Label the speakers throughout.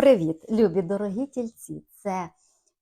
Speaker 1: Привіт, любі дорогі тільці! Це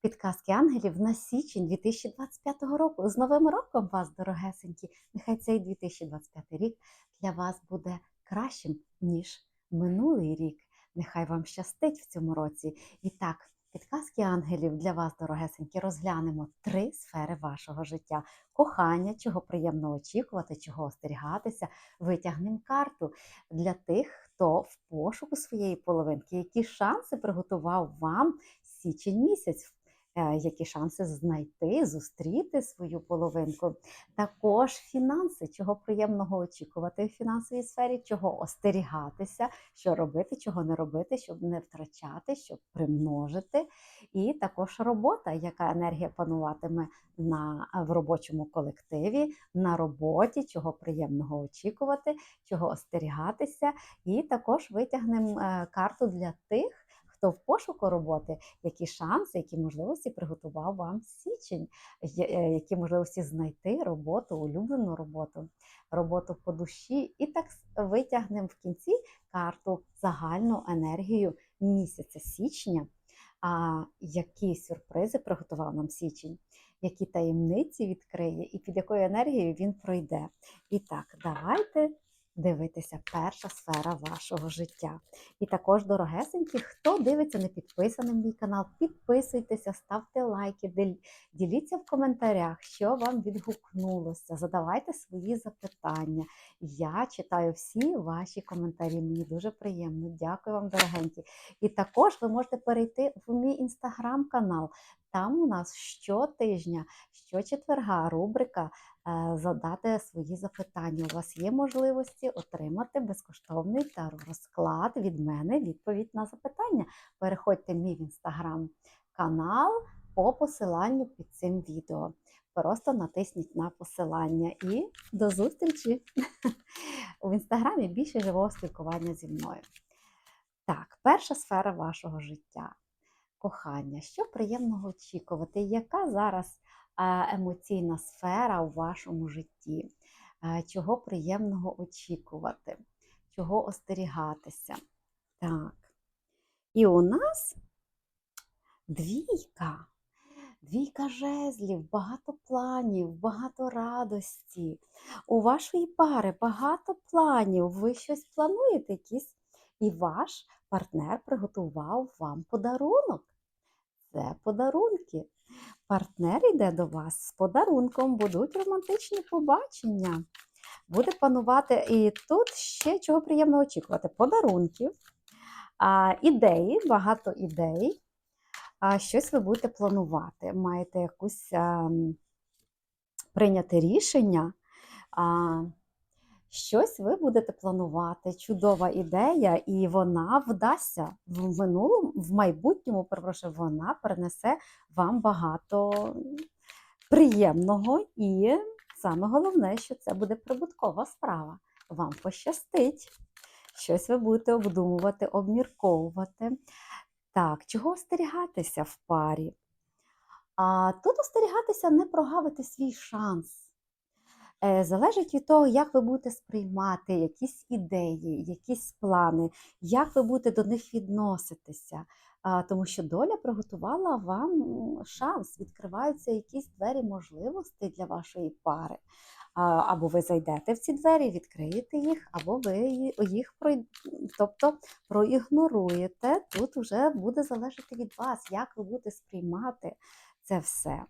Speaker 1: підказки ангелів на січень 2025 року. З Новим роком вас, дорогесенькі! Нехай цей 2025 рік для вас буде кращим, ніж минулий рік. Нехай вам щастить в цьому році. І так, підказки ангелів для вас, дорогесенькі, розглянемо три сфери вашого життя: кохання, чого приємно очікувати, чого остерігатися. Витягнемо карту для тих, хто в пошуку своєї половинки, які шанси приготував вам січень місяць. Е, Які шанси знайти, зустріти свою половинку. Також фінанси, чого приємного очікувати в фінансовій сфері, чого остерігатися, що робити, чого не робити, щоб не втрачати, щоб примножити. І також робота, яка енергія пануватиме на, в робочому колективі, на роботі, чого приємного очікувати, чого остерігатися. І також витягнемо е, карту для тих, хто в пошуку роботи, які шанси, які можливості приготував вам січень, е, які можливості знайти роботу, улюблену роботу, роботу по душі. І так витягнемо в кінці карту загальну енергію місяця січня. А які сюрпризи приготував нам січень, які таємниці відкриє, і під якою енергією він пройде. І так, давайте дивитися перша сфера вашого життя. І також, дорогесенькі, хто дивиться не підписаний мій канал, підписуйтеся, ставте лайки, діліться в коментарях, що вам відгукнулося, задавайте свої запитання. Я читаю всі ваші коментарі. Мені дуже приємно. Дякую вам, дорогенькі. І також ви можете перейти в мій інстаграм-канал. Там у нас щотижня, щочетверга рубрика задати свої запитання. У вас є можливості отримати безкоштовний таро-розклад від мене, відповідь на запитання. Переходьте в мій інстаграм канал по посиланню під цим відео. Просто натисніть на посилання і до зустрічі в інстаграмі більше живого спілкування зі мною. Так, перша сфера вашого життя кохання. Що приємного очікувати? Яка зараз е, емоційна сфера у вашому житті? Чого приємного очікувати? Чого остерігатися? Так. І у нас двійка. Двійка жезлів, багато планів, багато радості. У вашої пари багато планів. Ви щось плануєте, якісь, і ваш партнер приготував вам подарунок. Це подарунки. Партнер йде до вас з подарунком, будуть романтичні побачення. Буде панувати і тут ще чого приємно очікувати: подарунків, ідеї, багато ідей. Щось ви будете планувати. Маєте якусь а, прийняти рішення. Щось ви будете планувати. Чудова ідея, і вона вдасться в минулому, в майбутньому, перепрошую, вона принесе вам багато приємного, і саме головне, що це буде прибуткова справа. Вам пощастить. Щось ви будете обдумувати, обмірковувати. Так, чого остерігатися в парі? А тут остерігатися не прогавити свій шанс. Е, Залежить від того, як ви будете сприймати якісь ідеї, якісь плани, як ви будете до них відноситися. Тому що доля приготувала вам шанс, відкриваються якісь двері можливостей для вашої пари. Або ви зайдете в ці двері, відкриєте їх, або ви їх прой- тобто проігноруєте. Тут вже буде залежати від вас, як ви будете сприймати це все.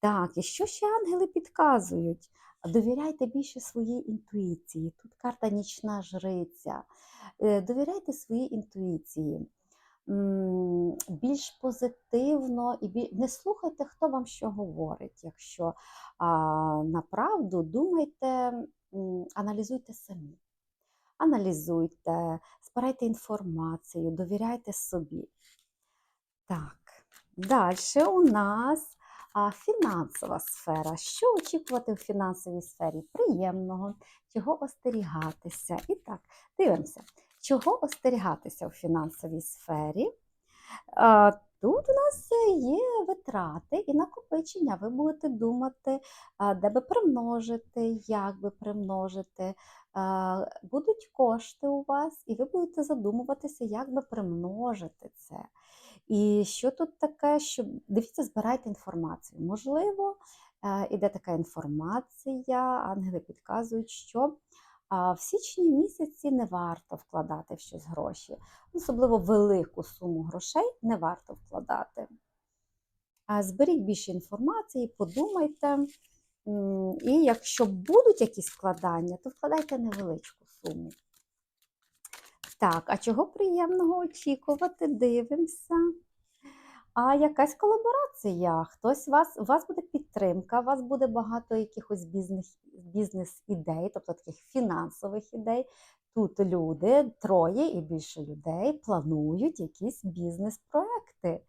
Speaker 1: Так, і що ще ангели підказують? Довіряйте більше своїй інтуїції. Тут карта нічна жриця. Е, Довіряйте своїй інтуїції. Більш позитивно і бі- не слухайте, хто вам що говорить. Якщо а, направду думайте, аналізуйте самі. Аналізуйте, збирайте інформацію, довіряйте собі. Так, далі у нас а, фінансова сфера. Що очікувати в фінансовій сфері? Приємного, чого остерігатися. І так, дивимося, чого остерігатися у фінансовій сфері. Тут у нас є витрати і накопичення. Ви будете думати, де би примножити, як би примножити. Будуть кошти у вас, і ви будете задумуватися, як би примножити це. І що тут таке, що дивіться, збирайте інформацію. Можливо, е, іде така інформація, ангели підказують, що в січні місяці не варто вкладати в щось гроші, особливо велику суму грошей не варто вкладати. Зберіть більше інформації, подумайте. І якщо будуть якісь вкладання, то вкладайте невеличку суму. Так, а чого приємного очікувати? Дивимося. А якась колаборація, хтось вас, у вас буде підтримка, у вас буде багато якихось бізнес, бізнес-ідей, тобто таких фінансових ідей. Тут люди, троє і більше людей планують якісь бізнес-проекти.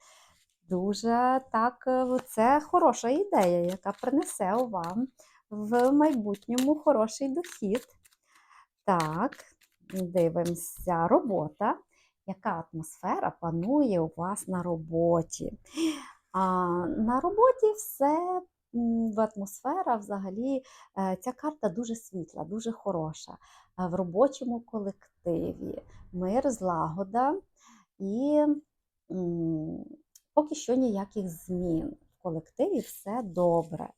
Speaker 1: Дуже так, е, це хороша ідея, яка принесе вам в майбутньому хороший дохід. Так, дивимося, робота. Яка атмосфера панує у вас на роботі? А, на роботі все в атмосфера взагалі, е, ця карта дуже світла, дуже хороша. Е, В робочому колективі мир, злагода і поки що ніяких змін. В колективі все добре.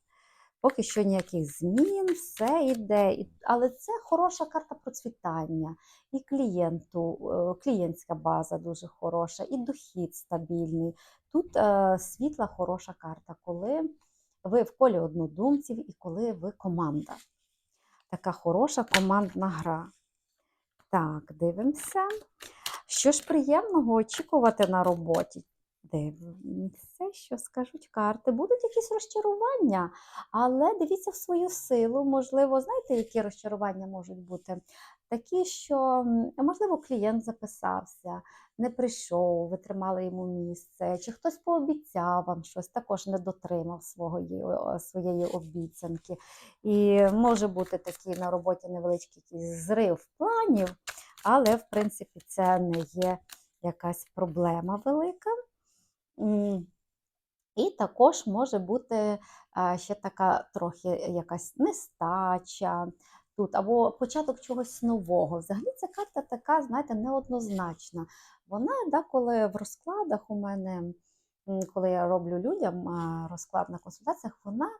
Speaker 1: Поки що ніяких змін, все йде. Але це хороша карта процвітання. І клієнту, е, клієнтська база дуже хороша, і дохід стабільний. Тут е, світла хороша карта, коли ви в колі однодумців і коли ви команда. Така хороша командна гра. Так, дивимося. Що ж приємного очікувати на роботі? Дивимося, що скажуть карти. Будуть якісь розчарування, але дивіться в свою силу. Можливо, знаєте, які розчарування можуть бути? Такі, що, можливо, клієнт записався, не прийшов, ви тримали йому місце, чи хтось пообіцяв вам щось, також не дотримав свого, своєї обіцянки. І може бути такий на роботі невеличкий зрив планів, але, в принципі, це не є якась проблема велика. І також може бути ще така трохи якась нестача тут, або початок чогось нового. Взагалі ця карта така, знаєте, неоднозначна. Вона деколи в розкладах у мене, коли я роблю людям розклад на консультаціях, вона,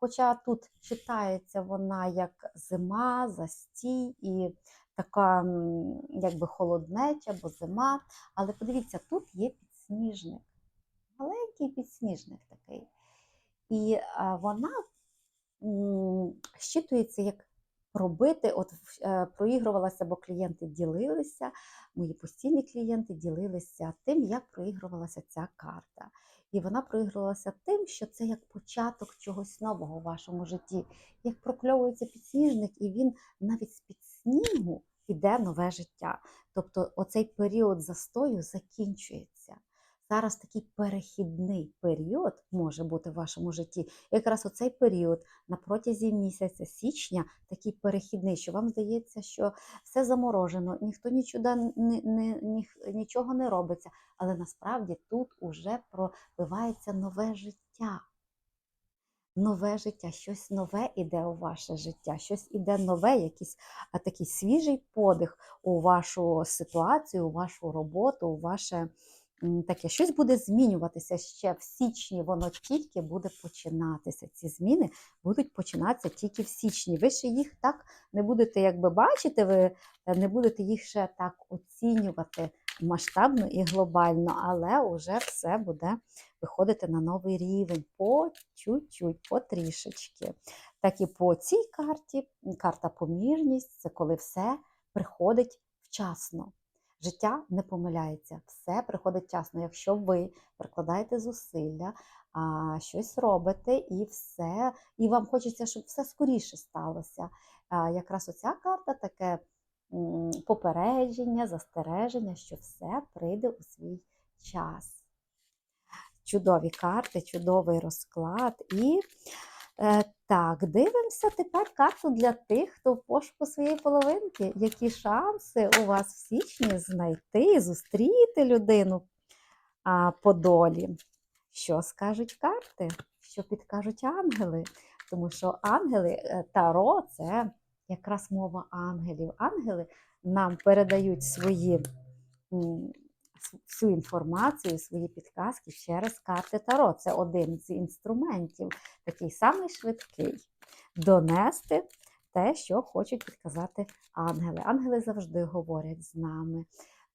Speaker 1: хоча тут читається вона як зима, застій і така якби холоднеча або зима, але подивіться, тут є підсніжник маленький підсніжник такий. І вона щитується як пробити, от е, проігрувалася, бо клієнти ділилися, мої постійні клієнти ділилися тим, як проігрувалася ця карта. І вона проігрувалася тим, що це як початок чогось нового в вашому житті. Як прокльовується підсніжник, і він навіть з під снігу іде нове життя. Тобто оцей період застою закінчується. Зараз такий перехідний період може бути в вашому житті. Якраз оцей період на протязі місяця січня такий перехідний, що вам здається, що все заморожено, ніхто нічого не, не, ніх- нічого не робиться. Але насправді тут уже пробивається нове життя. Нове життя, щось нове іде у ваше життя, щось іде нове, якийсь такий свіжий подих у вашу ситуацію, у вашу роботу, у ваше таке щось буде змінюватися ще в січні, воно тільки буде починатися. Ці зміни будуть починатися тільки в січні. Ви ще їх так не будете якби бачити, ви е, не будете їх ще так оцінювати масштабно і глобально, але вже все буде виходити на новий рівень по чуть-чуть, по трішечки. Так і по цій карті, карта помірність це коли все приходить вчасно. Життя не помиляється, все приходить вчасно. Якщо ви прикладаєте зусилля, а, щось робите і все, і вам хочеться, щоб все скоріше сталося. А, якраз оця карта таке попередження, застереження, що все прийде у свій час. Чудові карти, чудовий розклад. І так, дивимося тепер карту для тих, хто в пошуку своєї половинки. Які шанси у вас в січні знайти, зустріти людину? а, по долі. Що скажуть карти? Що підкажуть ангели? Тому що ангели е, Таро це якраз мова ангелів. Ангели нам передають свої всю інформацію, свої підказки через карти Таро. Це один з інструментів, такий самий швидкий. Донести те, що хочуть підказати ангели. Ангели завжди говорять з нами.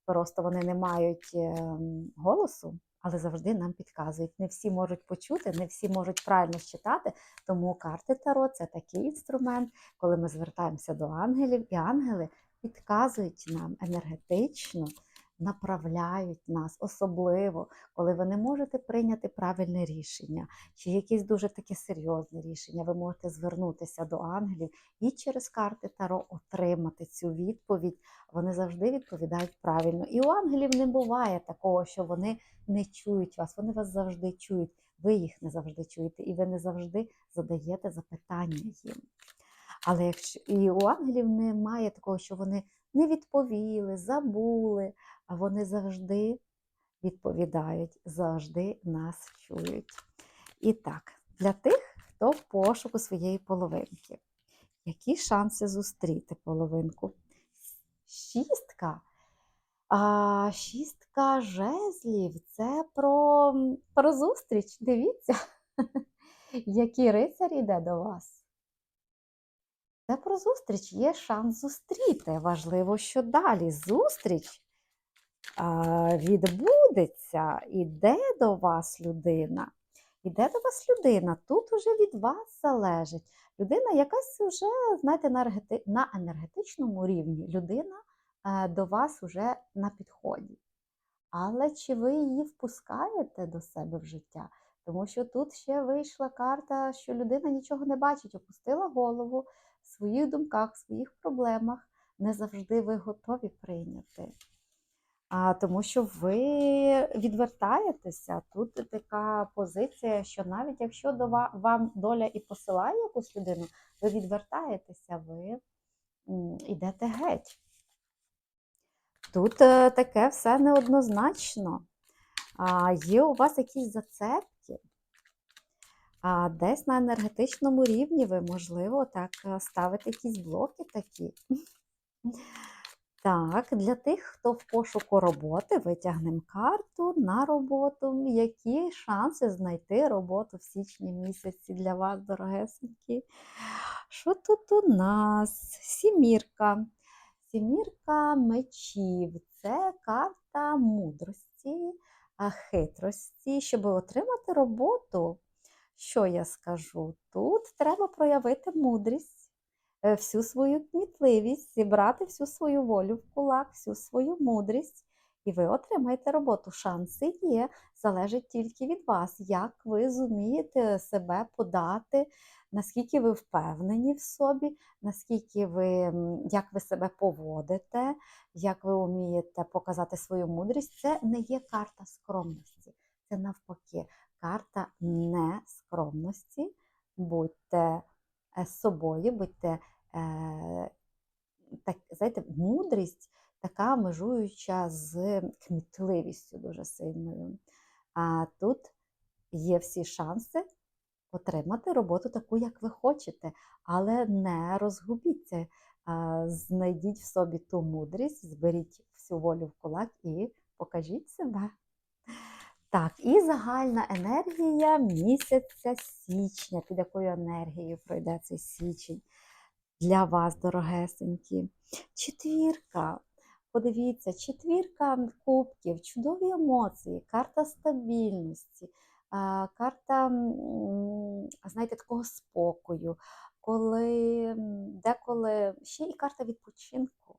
Speaker 1: Просто вони не мають ем, голосу, але завжди нам підказують. Не всі можуть почути, не всі можуть правильно считати. Тому карти Таро це такий інструмент, коли ми звертаємося до ангелів, і ангели підказують нам енергетично, направляють нас, особливо, коли ви не можете прийняти правильне рішення, чи якесь дуже таке серйозне рішення. Ви можете звернутися до ангелів і через карти Таро отримати цю відповідь. Вони завжди відповідають правильно. І у ангелів не буває такого, що вони не чують вас. Вони вас завжди чують. Ви їх не завжди чуєте, і ви не завжди задаєте запитання їм. Але якщо і у ангелів немає такого, що вони не відповіли, забули, а вони завжди відповідають, завжди нас чують. І так, для тих, хто в пошуку своєї половинки, які шанси зустріти половинку? Шістка. А, шістка жезлів це про, про зустріч. Дивіться, який рицар йде до вас. Це про зустріч. Є шанс зустріти. Важливо, що далі зустріч відбудеться. Іде до вас людина. Іде до вас людина. Тут уже від вас залежить. Людина якась вже, знаєте, на, енергетичному рівні. Людина е, до вас уже на підході. Але чи ви її впускаєте до себе в життя? Тому що тут ще вийшла карта, що людина нічого не бачить, опустила голову в своїх думках, в своїх проблемах. Не завжди ви готові прийняти. А, тому що ви відвертаєтеся. Тут така позиція, що навіть якщо до вам доля і посилає якусь людину, ви відвертаєтеся, ви йдете геть. Тут е, таке все неоднозначно. А, є у вас якісь зацепки, а десь на енергетичному рівні ви, можливо, так е, ставите якісь блоки такі. Так, для тих, хто в пошуку роботи, витягнемо карту на роботу. Які шанси знайти роботу в січні місяці для вас, дорогесенькі? Що тут у нас? Сімірка. Сімірка мечів це карта мудрості, хитрості. Щоб отримати роботу, що я скажу? Тут треба проявити мудрість, всю свою кмітливість, зібрати всю свою волю в кулак, всю свою мудрість, і ви отримаєте роботу. Шанси є, залежить тільки від вас, як ви зумієте себе подати, наскільки ви впевнені в собі, наскільки ви, як ви себе поводите, як ви вмієте показати свою мудрість. Це не є карта скромності, це навпаки карта нескромності. Будьте е, собою, будьте е, так, знаєте, мудрість така межуюча з кмітливістю дуже сильною. А тут є всі шанси отримати роботу таку, як ви хочете, але не розгубіться. Знайдіть в собі ту мудрість, зберіть всю волю в кулак і покажіть себе. Так, і загальна енергія місяця січня. Під якою енергією пройде цей січень для вас, дорогесенькі. Четвірка. Подивіться, четвірка кубків, чудові емоції, карта стабільності, карта, знаєте, такого спокою, коли деколи ще і карта відпочинку.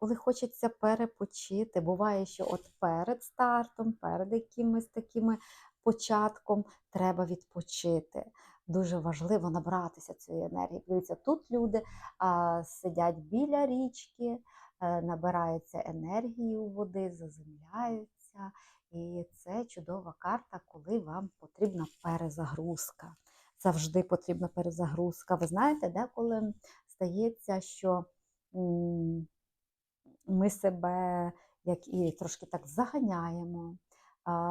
Speaker 1: Коли хочеться перепочити, буває, що от перед стартом, перед якимось такими початком треба відпочити. Дуже важливо набратися цієї енергії. Дивіться, тут люди а, сидять біля річки, е, набираються енергії у води, заземляються. І це чудова карта, коли вам потрібна перезагрузка. Завжди потрібна перезагрузка. Ви знаєте, деколи стається, що м, ми себе як і трошки так заганяємо,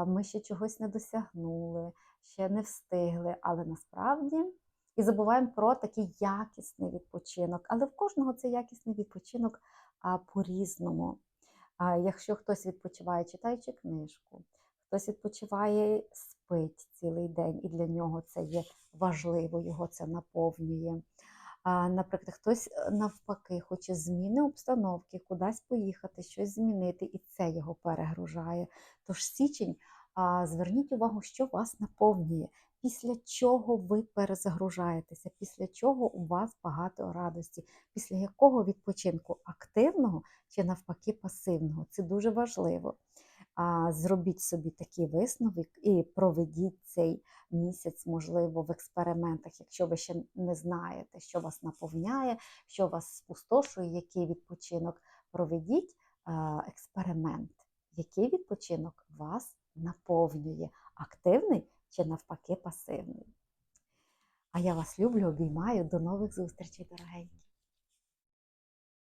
Speaker 1: ми ще чогось не досягнули, ще не встигли, але насправді і забуваємо про такий якісний відпочинок. Але в кожного цей якісний відпочинок по-різному. Якщо хтось відпочиває, читаючи книжку, хтось відпочиває, спить цілий день, і для нього це є важливо, його це наповнює. Наприклад, хтось е, навпаки хоче зміни обстановки, кудись поїхати, щось змінити, і це його перегружає. Тож січень, зверніть увагу, що вас наповнює, після чого ви перезагружаєтеся, після чого у вас багато радості, після якого відпочинку активного чи навпаки пасивного. Це дуже важливо. Зробіть собі такий висновок і проведіть цей місяць, можливо, в експериментах, якщо ви ще не знаєте, що вас наповняє, що вас спустошує, який відпочинок. Проведіть експеримент, який відпочинок вас наповнює, активний чи навпаки пасивний. А я вас люблю, обіймаю. До нових зустрічей, дорогенькі!